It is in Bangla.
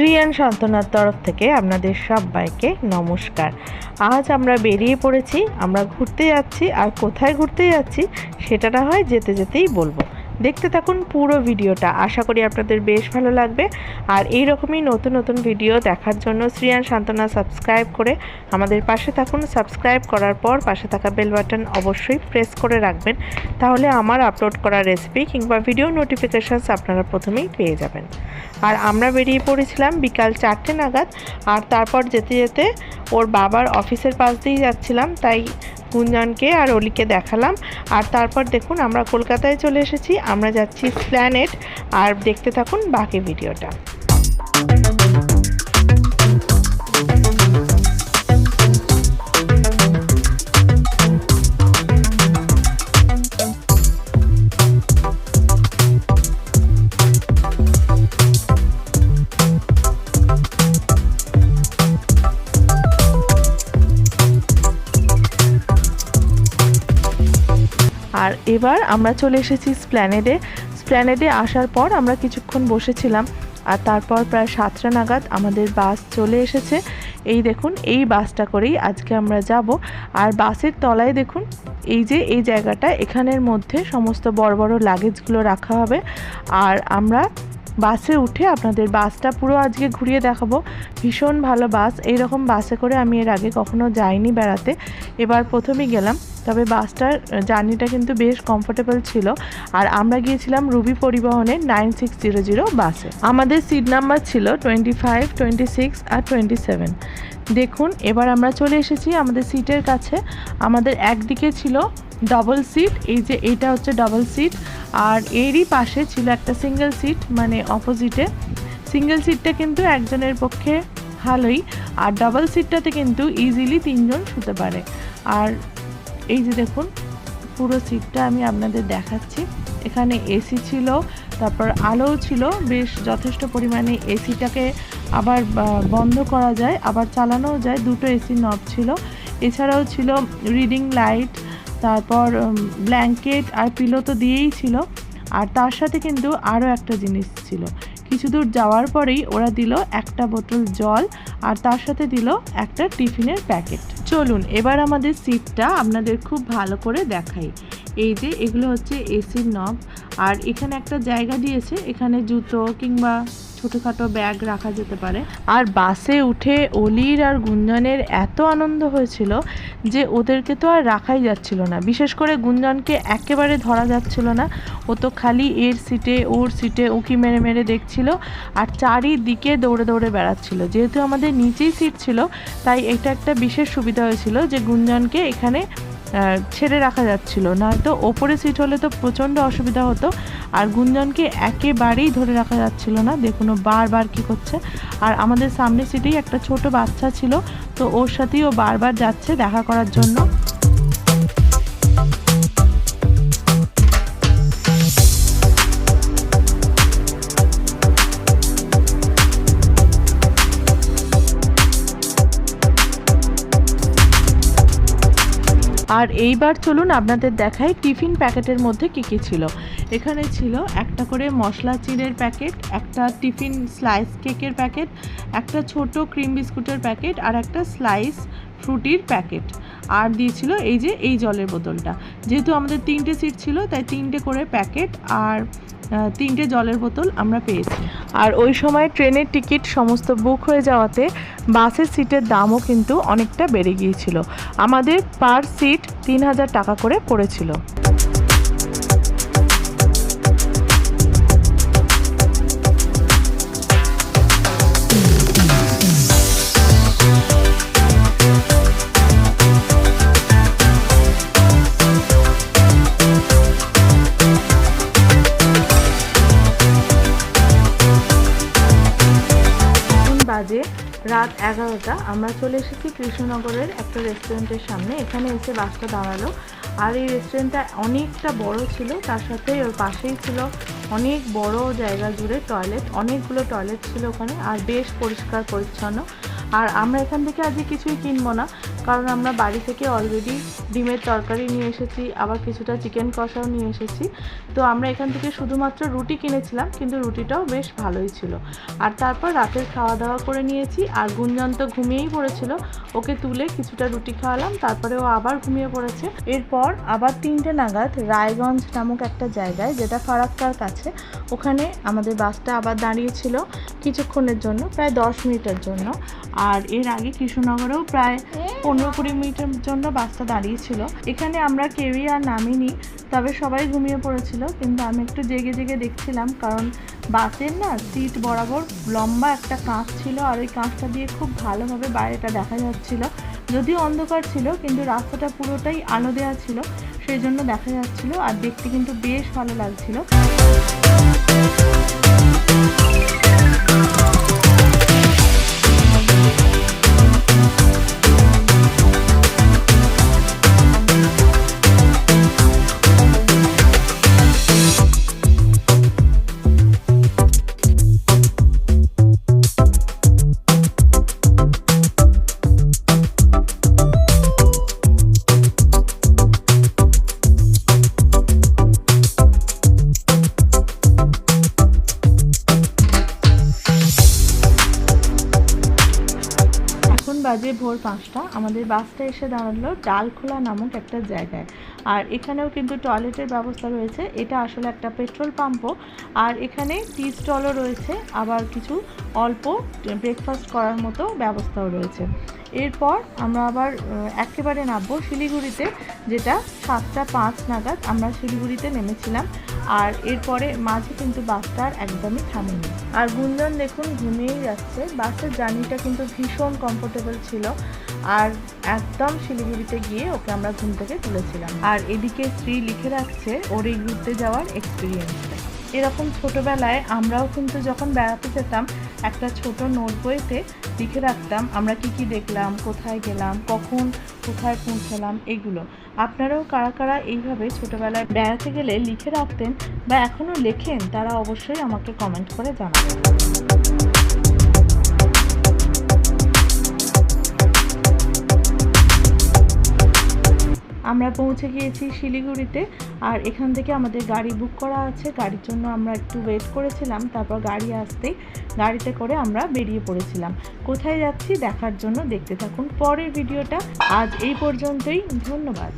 শ্রীয়ান সান্ত্বনার তরফ থেকে আপনাদের সবাইকে নমস্কার। আজ আমরা বেরিয়ে পড়েছি, আমরা ঘুরতে যাচ্ছি, আর কোথায় ঘুরতে যাচ্ছি সেটা না হয় যেতে যেতেই বলব। দেখতে থাকুন পুরো ভিডিওটা। আশা করি আপনাদের বেশ ভালো লাগবে। আর এই রকমই নতুন নতুন ভিডিও দেখার জন্য শ্রীয়ান সান্ত্বনা সাবস্ক্রাইব করে আমাদের পাশে থাকুন। সাবস্ক্রাইব করার পর পাশে থাকা বেল বাটন অবশ্যই প্রেস করে রাখবেন। তাহলে আমার আপলোড করা রেসিপি কিংবা ভিডিও নোটিফিকেশানস আপনারা প্রথমেই পেয়ে যাবেন। আর আমরা বেরিয়ে পড়েছিলাম বিকাল চারটে নাগাদ। আর তারপর যেতে যেতে ওর বাবার অফিসের পাশ দিয়েই যাচ্ছিলাম। তাই গুঞ্জনকে আর অলিকে দেখালাম। আর তারপর দেখুন, আমরা কলকাতায় চলে এসেছি। আমরা যাচ্ছি প্ল্যানেট আর দেখতে থাকুন বাকি ভিডিওটা। আর এবার আমরা চলে এসেছি স্প্ল্যানেডে। স্প্ল্যানেডে আসার পর আমরা কিছুক্ষণ বসেছিলাম আর তারপর প্রায় সাতটা নাগাদ আমাদের বাস চলে এসেছে। এই দেখুন, এই বাসটা করেই আজকে আমরা যাব। আর বাসের তলায় দেখুন, এই যে এই জায়গাটা, এখানের মধ্যে সমস্ত বড় বড় লাগেজগুলো রাখা হবে। আর আমরা বাসে উঠে আপনাদের বাসটা পুরো আজকে ঘুরিয়ে দেখাবো। ভীষণ ভালো বাস। এই রকম বাসে করে আমি এর আগে কখনো যাইনি বেড়াতে। এবার প্রথমেই গেলাম। তবে বাসটার জার্নিটা কিন্তু বেশ কমফোর্টেবল ছিল। আর আমরা গিয়েছিলাম রুবি পরিবহনে নাইন সিক্স জিরো জিরো বাসে। আমাদের সিট নাম্বার ছিল টোয়েন্টি ফাইভ টোয়েন্টি সিক্স আর টোয়েন্টি সেভেন দেখুন, এবার আমরা চলে এসেছি আমাদের সিটের কাছে। আমাদের একদিকে ছিল ডবল সিট এই যে এইটা হচ্ছে ডবল সিট আর এরই পাশে ছিল একটা সিঙ্গেল সিট মানে অপোজিটে সিঙ্গেল সিটটা কিন্তু একজনের পক্ষে ভালোই, আর ডাবল সিটটাতে কিন্তু ইজিলি তিনজন শুতে পারে। আর এই যে দেখুন, পুরো সিটটা আমি আপনাদের দেখাচ্ছি। এখানে এসি ছিল, তারপর আলোও ছিল, বেশ যথেষ্ট পরিমাণে এসিটাকে আবার বন্ধ করা যায়, আবার চালানোও যায়, দুটো এসি নব ছিল। এছাড়াও ছিল রিডিং লাইট তারপর ব্ল্যাঙ্কেট আর পিলো তো দিয়েই ছিল। আর তার সাথে কিন্তু আরও একটা জিনিস ছিল। কিছু দূর যাওয়ার পরেই ওরা দিল একটা বোতল জল আর তার সাথে দিল একটা টিফিনের প্যাকেট। চলুন, এবার আমাদের সিটটা আপনাদের খুব ভালো করে দেখাই। এই যে, এগুলো হচ্ছে এসির নব। আর এখানে একটা জায়গা দিয়েছে, এখানে জুতো কিংবা ছোটোখাটো ব্যাগ রাখা যেতে পারে। আর বাসে উঠে অলির আর গুঞ্জনের এত আনন্দ হয়েছিল যে ওদেরকে তো আর রাখাই যাচ্ছিল না। বিশেষ করে গুঞ্জনকে একেবারে ধরা যাচ্ছিল না। ও তো খালি এর সিটে, ওর সিটে উঁকি মেরে মেরে দেখছিল আর চারিদিকে দৌড়ে দৌড়ে বেড়াচ্ছিল। যেহেতু আমাদের নিচেই সিট ছিল, তাই এটা একটা বিশেষ সুবিধা হয়েছিল যে গুঞ্জনকে এখানে ছেড়ে রাখা যাচ্ছিল। না তো ওপরে সিট হলে তো প্রচণ্ড অসুবিধা হতো। আর গুঞ্জনকে একেবারেই ধরে রাখা যাচ্ছিল না। দেখুন বারবার কী করছে। আর আমাদের সামনে সিটেই একটা ছোট বাচ্চা ছিল। তো ওর সাথেই ও বারবার যাচ্ছে দেখা করার জন্য। আর এইবার চলুন আপনাদের দেখাই টিফিন প্যাকেটের মধ্যে কী কী ছিল। এখানে ছিল একটা করে মশলা চিড়ের প্যাকেট, একটা টিফিন স্লাইস কেকের প্যাকেট, একটা ছোট ক্রিম বিস্কুটের প্যাকেট আর একটা স্লাইস ফ্রুটির প্যাকেট। আর দিয়েছিল এই যে এই জলের বোতলটা। যেহেতু আমাদের তিনটে সিট ছিল, তাই তিনটে করে প্যাকেট আর তিনটে জলের বোতল আমরা পেয়েছি। আর ওই সময় ট্রেনের টিকিট সমস্ত বুক হয়ে যাওয়াতে বাসের সিটের দামও কিন্তু অনেকটা বেড়ে গিয়েছিল। আমাদের পার সিট তিন হাজার টাকা করে পড়েছিল। রাত এগারোটা, আমরা চলে এসেছি কৃষ্ণনগরের একটা রেস্টুরেন্টের সামনে। এখানে এসে বাসটা দাঁড়াল। আর এই রেস্টুরেন্টটা অনেকটা বড় ছিল, তার সাথে ওর পাশেই ছিল অনেক বড় জায়গা জুড়ে টয়লেট অনেকগুলো টয়লেট ছিল ওখানে, আর বেশ পরিষ্কার পরিচ্ছন্ন আর আমরা এখান থেকে আজকে কিছুই কিনবো না। কারণ আমরা বাড়ি থেকে অলরেডি ডিমের তরকারি নিয়ে এসেছি, আবার কিছুটা চিকেন কষাও নিয়ে এসেছি। তো আমরা এখান থেকে শুধুমাত্র রুটি কিনেছিলাম, কিন্তু রুটিটাও বেশ ভালোই ছিল। আর তারপর রাতের খাওয়া দাওয়া করে নিয়েছি, আর গুঞ্জন তো ঘুমিয়েই পড়েছিল। ওকে তুলে কিছুটা রুটি খাওয়ালাম, তারপরে ও আবার ঘুমিয়ে পড়েছে। এরপর আবার তিনটে নাগাদ রায়গঞ্জ নামক একটা জায়গায়, যেটা ফারাক্কার কাছে, ওখানে আমাদের বাসটা আবার দাঁড়িয়েছিল কিছুক্ষণের জন্য, প্রায় দশ মিনিটের জন্য। আর এর আগে কৃষ্ণনগরেও প্রায় পনেরো কুড়ি মিনিটের জন্য বাসটা দাঁড়িয়েছিল। এখানে আমরা কেউই আর নামিনি তবে সবাই ঘুমিয়ে পড়েছিল কিন্তু আমি একটু জেগে জেগে দেখছিলাম কারণ বাসের না সিট বরাবর লম্বা একটা কাঁচ ছিল আর ওই কাঁচটা দিয়ে খুব ভালোভাবে বাইরেটা দেখা যাচ্ছিল। যদিও অন্ধকার ছিল কিন্তু রাস্তাটা পুরোটাই আলো দেওয়া ছিল সেই জন্য দেখা যাচ্ছিল আর দেখতে কিন্তু বেশ ভালো লাগছিল। বাজে ভোর পাঁচটা, আমাদের বাসটা এসে দাঁড়াল ডালখোলা নামক একটা জায়গায়। আর এখানেও কিন্তু টয়লেটের ব্যবস্থা রয়েছে, এটা আসলে একটা পেট্রোল পাম্পও। আর এখানে টি স্টলও রয়েছে, আবার কিছু অল্প ব্রেকফাস্ট করার মতো ব্যবস্থাও রয়েছে। এরপর আমরা আবার একেবারে নামবো শিলিগুড়িতে, যেটা সাতটা পাঁচ নাগাদ আমরা শিলিগুড়িতে নেমেছিলাম। আর এরপরে মাঝে কিন্তু বাসটা আর একদমই থামেনি। আর গুঞ্জন দেখুন, ঘুমিয়েই যাচ্ছে। বাসের জার্নিটা কিন্তু ভীষণ কমফোর্টেবল ছিল। আর একদম শিলিগুড়িতে গিয়ে ওকে আমরা ঘুম থেকে তুলেছিলাম। আর এদিকে স্ত্রী লিখে রাখছে ওর এই ঘুরতে যাওয়ার এক্সপিরিয়েন্সটা এরকম ছোটবেলায় আমরাও কিন্তু যখন বেড়াতে যেতাম, একটা ছোট নোট বইতে লিখে রাখতাম, আমরা কি কি দেখলাম, কোথায় গেলাম, কখন, কোথায় পৌঁছালাম এগুলো। আপনারাও কারা কারা এইভাবে ছোটোবেলায় বেড়াতে গেলে লিখে রাখতেন বা এখনও লেখেন, তারা অবশ্যই আমাকে কমেন্ট করে জানাবেন। আমরা পৌঁছে গিয়েছি শিলিগুড়িতে, আর এখান থেকে আমাদের গাড়ি বুক করা আছে। গাড়ির জন্য আমরা একটু ওয়েট করেছিলাম, তারপর গাড়ি আসতেই গাড়িতে করে আমরা বেরিয়ে পড়েছিলাম। কোথায় যাচ্ছি দেখার জন্য দেখতে থাকুন। পরের ভিডিওটা আজ এই পর্যন্তই। ধন্যবাদ।